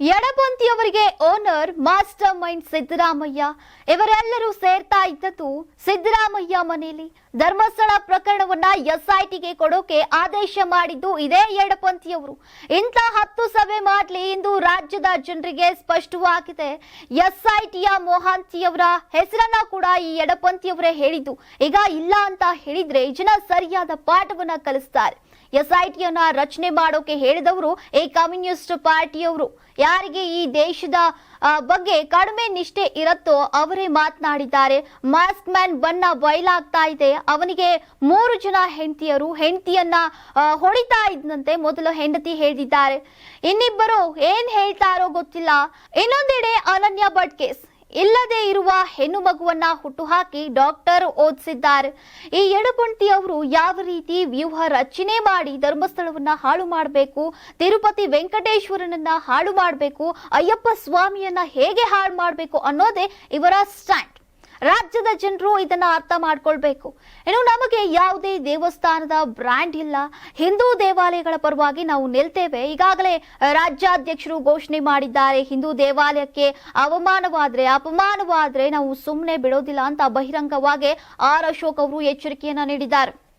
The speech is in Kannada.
ಎಡಪಂಥಿಯವರಿಗೆ ಓನರ್ ಮಾಸ್ಟರ್ ಮೈಂಡ್ ಸಿದ್ದರಾಮಯ್ಯ. ಇವರೆಲ್ಲರೂ ಸೇರ್ತಾ ಇದ್ದದ್ದು ಸಿದ್ದರಾಮಯ್ಯ ಮನೆಯಲ್ಲಿ ಧರ್ಮಸ್ಥಳ ಪ್ರಕರಣವನ್ನ ಎಸ್ಐಟಿಗೆ ಕೊಡೋಕೆ ಆದೇಶ ಮಾಡಿದ್ದು ಇದೇ ಎಡಪಂಥಿಯವರು ಇಂಥ ಹತ್ತು ಸಭೆ ಮಾಡ್ಲಿ ಇಂದು ರಾಜ್ಯದ ಜನರಿಗೆ ಸ್ಪಷ್ಟವಾಗಿದೆ. ಎಸ್ಐಟಿಯ ಮೋಹಾಂತಿಯವರ ಹೆಸರನ್ನ ಕೂಡ ಈ ಎಡಪಂಥಿಯವರೇ ಹೇಳಿದ್ದು. ಈಗ ಇಲ್ಲ ಅಂತ ಹೇಳಿದ್ರೆ ಜನ ಸರಿಯಾದ ಪಾಠವನ್ನ ಕಲಿಸ್ತಾರೆ. ಎಸ್ಐಟಿಯನ್ನ ರಚನೆ ಮಾಡೋಕೆ ಹೇಳಿದವರು ಈ ಕಮ್ಯುನಿಸ್ಟ್ ಪಾರ್ಟಿಯವರು. ಯಾರಿಗೆ ಈ ದೇಶದ ಬಗ್ಗೆ ಕಡಿಮೆ ನಿಷ್ಠೆ ಇರುತ್ತೋ ಅವರೇ ಮಾತನಾಡಿದ್ದಾರೆ. ಮಾಸ್ಕ್ ಮ್ಯಾನ್ ಬಣ್ಣ ಬಯಲಾಗ್ತಾ ಇದೆ. ಅವನಿಗೆ ಮೂರು ಜನ ಹೆಂಡತಿಯರು. ಹೆಂಡತಿಯನ್ನ ಹೊಡಿತಾ ಇದ್ದಂತೆ ಮೊದಲು ಹೆಂಡತಿ ಹೇಳಿದ್ದಾರೆ. ಇನ್ನಿಬ್ಬರು ಏನ್ ಹೇಳ್ತಾರೋ ಗೊತ್ತಿಲ್ಲ. ಇನ್ನೊಂದೆಡೆ ಅನನ್ಯ ಭಟ್ ಕೇಸ್. ಇಲ್ಲದೆ ಇರುವ ಹೆಣ್ಣು ಮಗುವನ್ನ ಹುಟ್ಟುಹಾಕಿ ಡಾಕ್ಟರ್ ಓದಿಸಿದ್ದಾರೆ. ಈ ಎಡಪಂಟಿ ಅವರು ಯಾವ ರೀತಿ ವ್ಯೂಹ ರಚನೆ ಮಾಡಿ ಧರ್ಮಸ್ಥಳವನ್ನ ಹಾಳು ಮಾಡಬೇಕು, ತಿರುಪತಿ ವೆಂಕಟೇಶ್ವರನನ್ನ ಹಾಳು ಮಾಡಬೇಕು, ಅಯ್ಯಪ್ಪ ಸ್ವಾಮಿಯನ್ನ ಹೇಗೆ ಹಾಳು ಮಾಡಬೇಕು ಅನ್ನೋದೇ ಇವರ ಸ್ಟ್ಯಾಂಡ್. ರಾಜ್ಯದ ಜನರು ಇದನ್ನ ಅರ್ಥ ಮಾಡ್ಕೊಳ್ಬೇಕು. ಇನ್ನು ನಮಗೆ ಯಾವುದೇ ದೇವಸ್ಥಾನದ ಬ್ರ್ಯಾಂಡ್ ಇಲ್ಲ. ಹಿಂದೂ ದೇವಾಲಯಗಳ ಪರವಾಗಿ ನಾವು ನಿಲ್ತೇವೆ. ಈಗಾಗಲೇ ರಾಜ್ಯಾಧ್ಯಕ್ಷರು ಘೋಷಣೆ ಮಾಡಿದ್ದಾರೆ. ಹಿಂದೂ ದೇವಾಲಯಕ್ಕೆ ಅವಮಾನವಾದ್ರೆ, ಅಪಮಾನವಾದ್ರೆ ನಾವು ಸುಮ್ಮನೆ ಬಿಡೋದಿಲ್ಲ ಅಂತ ಬಹಿರಂಗವಾಗಿ ಆರ್ ಅಶೋಕ್ ಅವರು ಎಚ್ಚರಿಕೆಯನ್ನ ನೀಡಿದ್ದಾರೆ.